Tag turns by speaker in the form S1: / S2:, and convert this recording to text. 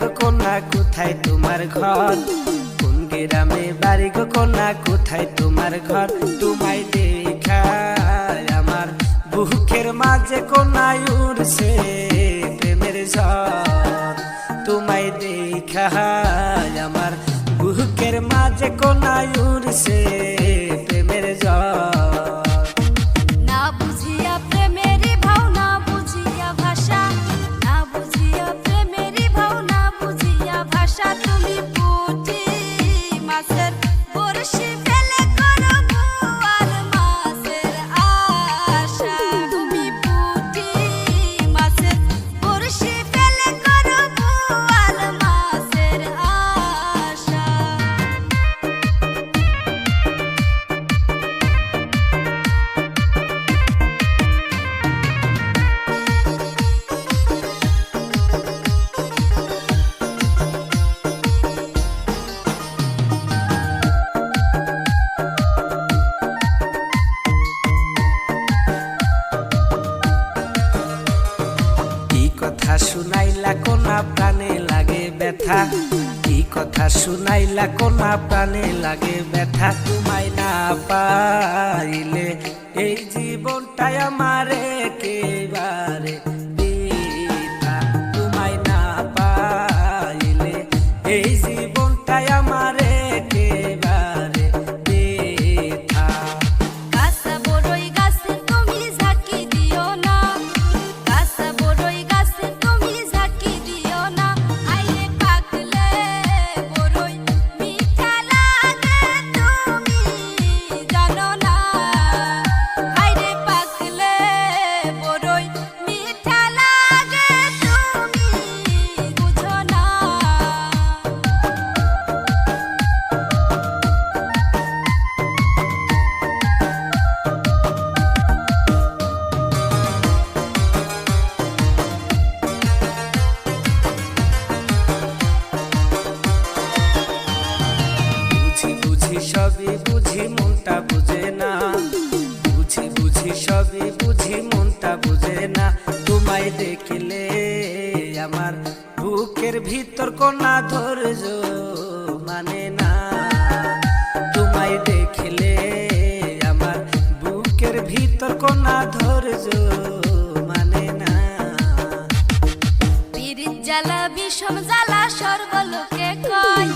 S1: গো কোনা, কোথায় তোমার ঘর? কোন গ্রামে বাড়ি গো কোনা, কোথায় দেখা আমার বুকের মাঝে কোনায় মাঝে কোনায় উড়ছে ব্যথা কি কথা শুনাইলা, কোনা প্রাণে লাগে ব্যথা তোমায় না পাইলে এই জীবনটাই আমার একেবারে। তোমায় না পাইলে এই জীবনটাই সবই বুঝি, মনটা বুঝে না। বুঝি বুঝি, সবই বুঝি, মনটা বুঝে না। তোমায় দেখলে আমার বুকের ভিতর কোনা ধৈর্য মানে না। তোমায় দেখলে আমার বুকের ভিতর কোনা ধৈর্য মানে না।
S2: পীরিত জ্বালা, বিষম জ্বালা, সর্বলোকে কয়